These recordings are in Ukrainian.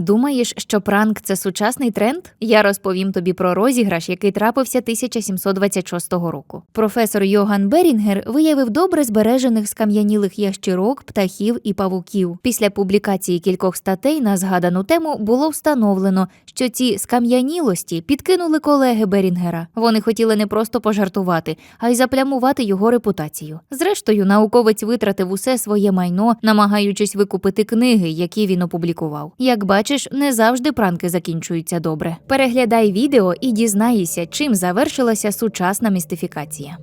Думаєш, що пранк це сучасний тренд? Я розповім тобі про розіграш, який трапився 1726 року. Професор Йоган Берінгер виявив добре збережених скам'янілих ящірок, птахів і павуків. Після публікації кількох статей на згадану тему було встановлено, що ці скам'янілості підкинули колеги Берінгера. Вони хотіли не просто пожартувати, а й заплямувати його репутацію. Зрештою, науковець витратив усе своє майно, намагаючись викупити книги, які він опублікував. Як бачиш, не завжди пранки закінчуються добре. Переглядай відео і дізнайся, чим завершилася сучасна містифікація.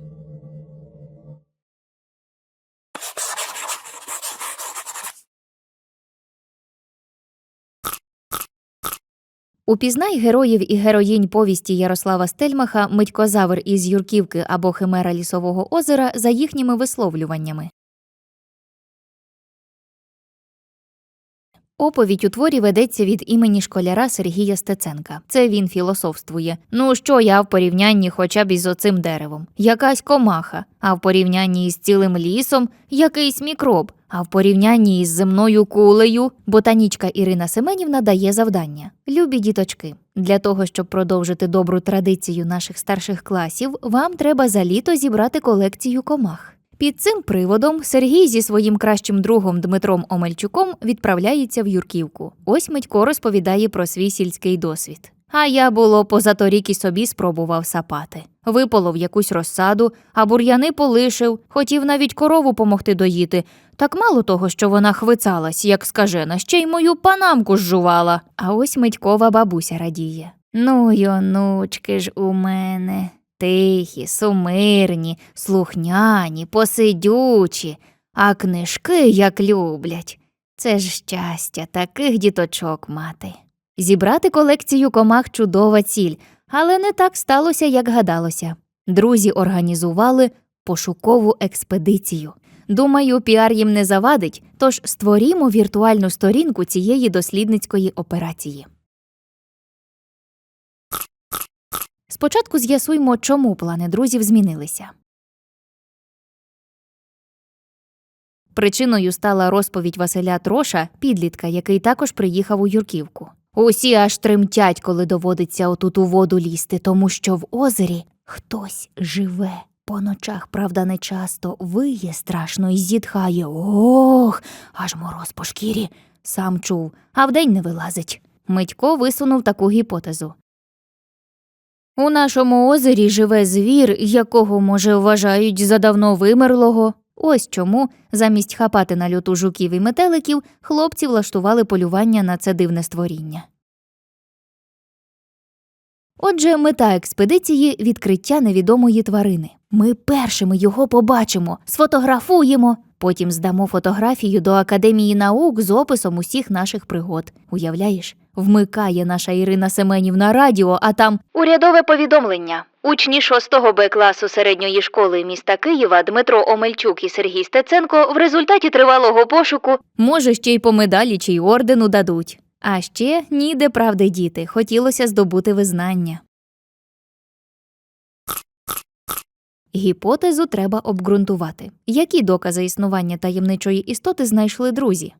Упізнай героїв і героїнь повісті Ярослава Стельмаха Митькозавр із Юрківки або Химера Лісового озера за їхніми висловлюваннями. Оповідь у творі ведеться від імені школяра Сергія Стеценка. Це він філософствує. Ну що я в порівнянні хоча б із оцим деревом? Якась комаха, а в порівнянні із цілим лісом якийсь мікроб, а в порівнянні із земною кулею ботанічка Ірина Семенівна дає завдання. Любі діточки, для того, щоб продовжити добру традицію наших старших класів, вам треба за літо зібрати колекцію комах. Під цим приводом Сергій зі своїм кращим другом Дмитром Омельчуком відправляється в Юрківку. Ось Митько розповідає про свій сільський досвід. А я було позаторік і собі спробував сапати. Виполов якусь розсаду, а бур'яни полишив, хотів навіть корову помогти доїти. Так мало того, що вона хвицалась, як скажена, ще й мою панамку зжувала. А ось Митькова бабуся радіє. Ну, й ж у мене. Тихі, сумирні, слухняні, посидючі, а книжки як люблять. Це ж щастя таких діточок мати. Зібрати колекцію комах чудова ціль, але не так сталося, як гадалося. Друзі організували пошукову експедицію. Думаю, піар їм не завадить, тож створімо віртуальну сторінку цієї дослідницької операції. Спочатку з'ясуймо, чому плани друзів змінилися. Причиною стала розповідь Василя Троша, підлітка, який також приїхав у Юрківку. Усі аж тремтять, коли доводиться отут у воду лізти, тому що в озері хтось живе. По ночах, правда, не часто виє страшно і зітхає. Ох, аж мороз по шкірі. Сам чув, а вдень не вилазить. Митько висунув таку гіпотезу. У нашому озері живе звір, якого, може, вважають за давно вимерлого. Ось чому, замість хапати на люту жуків і метеликів, хлопці влаштували полювання на це дивне створіння. Отже, мета експедиції відкриття невідомої тварини. Ми першими його побачимо, сфотографуємо, потім здамо фотографію до Академії наук з описом усіх наших пригод. Уявляєш, вмикає наша Ірина Семенівна радіо, а там урядове повідомлення. Учні 6 Б класу середньої школи міста Києва Дмитро Омельчук і Сергій Стеценко в результаті тривалого пошуку може ще й по медалі чи й ордену дадуть. А ще ніде правди діти, хотілося здобути визнання. Гіпотезу треба обґрунтувати. Які докази існування таємничої істоти знайшли друзі?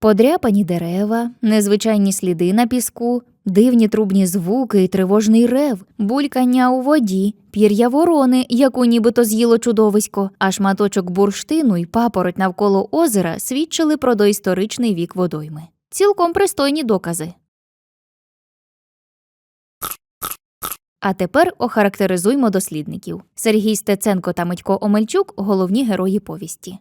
Подряпані дерева, незвичайні сліди на піску, дивні трубні звуки і тривожний рев, булькання у воді, пір'я ворони, яку нібито з'їло чудовисько, а шматочок бурштину й папороть навколо озера свідчили про доісторичний вік водойми. Цілком пристойні докази. А тепер охарактеризуймо дослідників. Сергій Стеценко та Митько Омельчук головні герої повісті.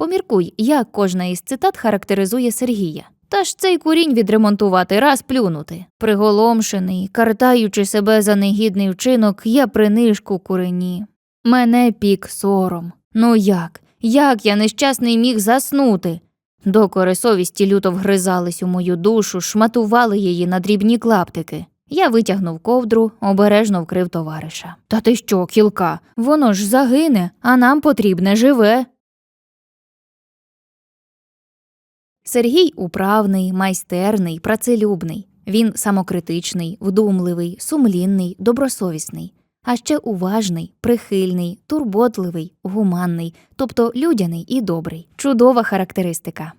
Поміркуй, як кожна із цитат характеризує Сергія. Та ж цей курінь відремонтувати, раз плюнути. Приголомшений, картаючи себе за негідний вчинок, я принишку курені. Мене пік сором. Ну як? Як я нещасний міг заснути? Докори совісті люто вгризались у мою душу, шматували її на дрібні клаптики. Я витягнув ковдру, обережно вкрив товариша. Та ти що, кілка? Воно ж загине, а нам потрібне живе. Сергій управний, майстерний, працелюбний. Він самокритичний, вдумливий, сумлінний, добросовісний. а ще уважний, прихильний, турботливий, гуманний, тобто людяний і добрий. Чудова характеристика.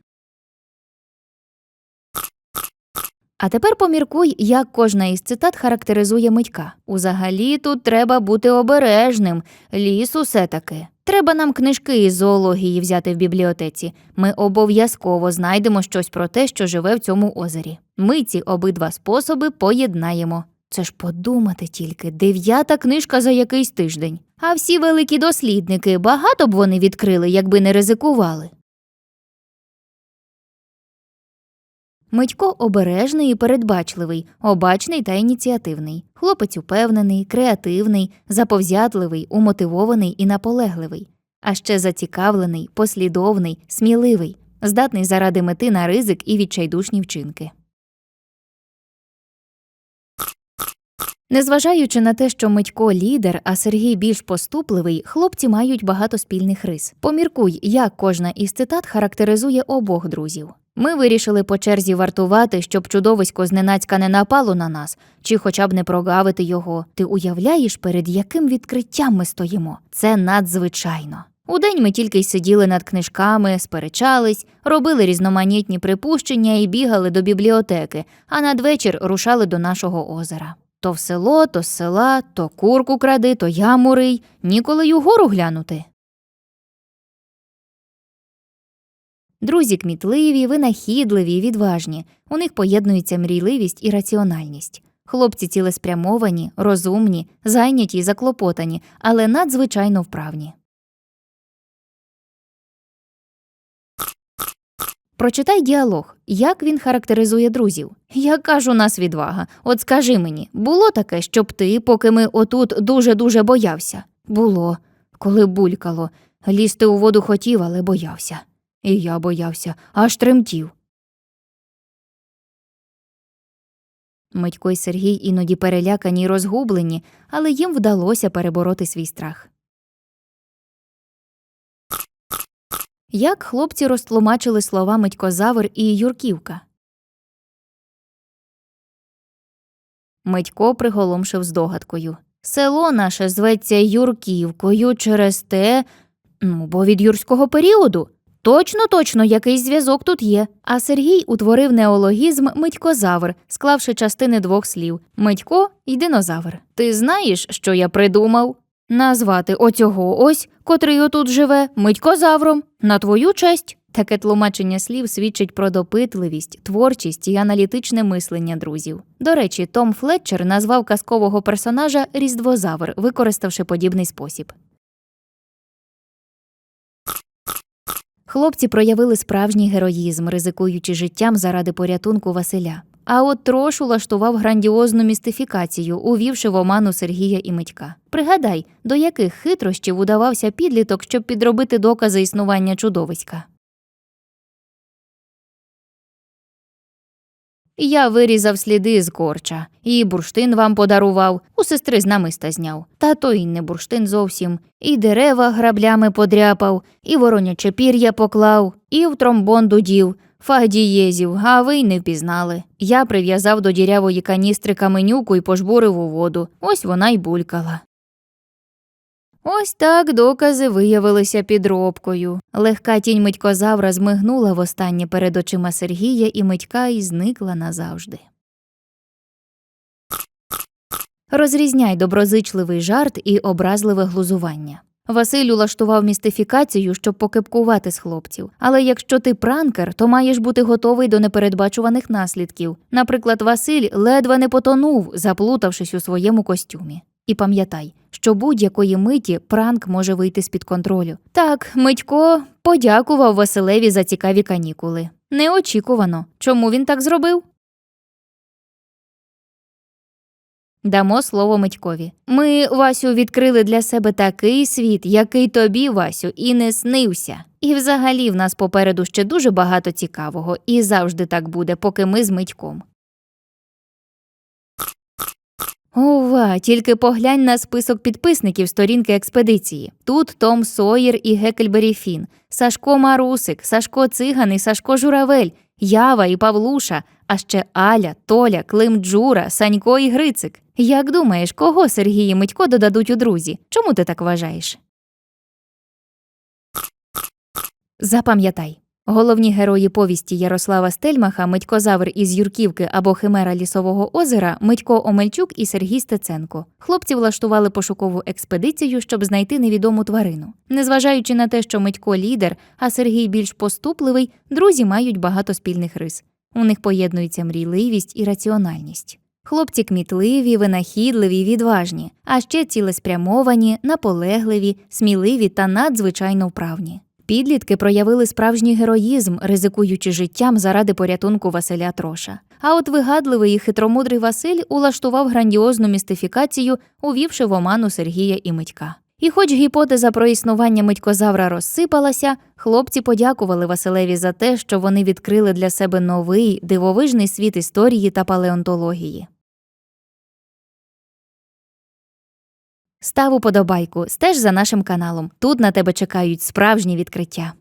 А тепер поміркуй, як кожна із цитат характеризує митька. Узагалі тут треба бути обережним, ліс усе таки. Треба нам книжки із зоології взяти в бібліотеці. Ми обов'язково знайдемо щось про те, що живе в цьому озері. Ми ці обидва способи поєднаємо. Це ж подумати тільки дев'ята книжка за якийсь тиждень. А всі великі дослідники багато б вони відкрили, якби не ризикували. Митько обережний і передбачливий, обачний та ініціативний. Хлопець упевнений, креативний, заповзятливий, умотивований і наполегливий, а ще зацікавлений, послідовний, сміливий, здатний заради мети на ризик і відчайдушні вчинки. Незважаючи на те, що Митько лідер, а Сергій більш поступливий, хлопці мають багато спільних рис. Поміркуй, як кожна із цитат характеризує обох друзів. Ми вирішили по черзі вартувати, щоб чудовисько зненацька не напало на нас, чи хоча б не прогавити його. Ти уявляєш, перед яким відкриттям ми стоїмо? Це надзвичайно. Удень ми тільки й сиділи над книжками, сперечались, робили різноманітні припущення і бігали до бібліотеки, а надвечір рушали до нашого озера. То в село, то з села, то курку кради, то яму рий, ніколи й угору глянути. Друзі кмітливі, винахідливі, відважні. У них поєднується мрійливість і раціональність. Хлопці цілеспрямовані, розумні, зайняті й заклопотані, але надзвичайно вправні. Прочитай діалог, як він характеризує друзів. Яка ж у нас відвага? От скажи мені, було таке, щоб ти, поки ми отут дуже-дуже боявся? Було, коли булькало. Лізти у воду хотів, але боявся. І я боявся, аж тремтів. Митько й Сергій іноді перелякані й розгублені, але їм вдалося перебороти свій страх. Як хлопці розтлумачили слова Митькозавр і Юрківка? Митько приголомшив здогадкою. Село наше зветься Юрківкою через те, ну, бо від юрського періоду. Точно, точно, якийсь зв'язок тут є. А Сергій утворив неологізм Митькозавр, склавши частини двох слів Митько і динозавр. Ти знаєш, що я придумав? Назвати оцього ось, котрий отут живе, Митькозавром, на твою честь. Таке тлумачення слів свідчить про допитливість, творчість і аналітичне мислення друзів. До речі, Том Флетчер назвав казкового персонажа Різдвозавр, використавши подібний спосіб. Хлопці проявили справжній героїзм, ризикуючи життям заради порятунку Василя. А от Трош улаштував грандіозну містифікацію, увівши в оману Сергія і Митька. Пригадай, до яких хитрощів удавався підліток, щоб підробити докази існування чудовиська. Я вирізав сліди з корча, і бурштин вам подарував, у сестри з намиста зняв. Та то й не бурштин зовсім, і дерева граблями подряпав, і вороняче пір'я поклав, і в тромбон дудів, фагдієзів, а ви й не впізнали. Я прив'язав до дірявої каністри каменюку і пожбурив у воду. Ось вона й булькала. Ось так докази виявилися підробкою. Легка тінь Митькозавра змигнула востаннє перед очима Сергія і Митька і зникла назавжди. Розрізняй доброзичливий жарт і образливе глузування. Василь улаштував містифікацію, щоб покипкувати з хлопців. Але якщо ти пранкер, то маєш бути готовий до непередбачуваних наслідків. Наприклад, Василь ледве не потонув, заплутавшись у своєму костюмі. І пам'ятай, що будь-якої миті пранк може вийти з-під контролю. Так, Митько подякував Василеві за цікаві канікули. Неочікувано. Чому він так зробив? Дамо слово Митькові. Ми, Васю, відкрили для себе такий світ, який тобі, Васю, і не снився. І взагалі в нас попереду ще дуже багато цікавого, і завжди так буде, поки ми з Митьком. Ова, тільки поглянь на список підписників сторінки експедиції. Тут Том Сойер і Гекельбері Фін, Сашко Марусик, Сашко Циган і Сашко Журавель, Ява і Павлуша, а ще Аля, Толя, Клим Джура, Санько і Грицик. Як думаєш, кого Сергій і Митько додадуть у друзі? Чому ти так вважаєш? Запам'ятай. Головні герої повісті Ярослава Стельмаха, Митько Завр із Юрківки або Химера Лісового озера, Митько Омельчук і Сергій Стеценко. Хлопці влаштували пошукову експедицію, щоб знайти невідому тварину. Незважаючи на те, що Митько лідер, а Сергій більш поступливий, друзі мають багато спільних рис. У них поєднується мрійливість і раціональність. Хлопці кмітливі, винахідливі, відважні, а ще цілеспрямовані, наполегливі, сміливі та надзвичайно вправні. Підлітки проявили справжній героїзм, ризикуючи життям заради порятунку Василя Троша. А от вигадливий і хитромудрий Василь улаштував грандіозну містифікацію, увівши в оману Сергія і Митька. І хоч гіпотеза про існування митькозавра розсипалася, хлопці подякували Василеві за те, що вони відкрили для себе новий дивовижний світ історії та палеонтології. Став уподобайку, стеж за нашим каналом. Тут на тебе чекають справжні відкриття.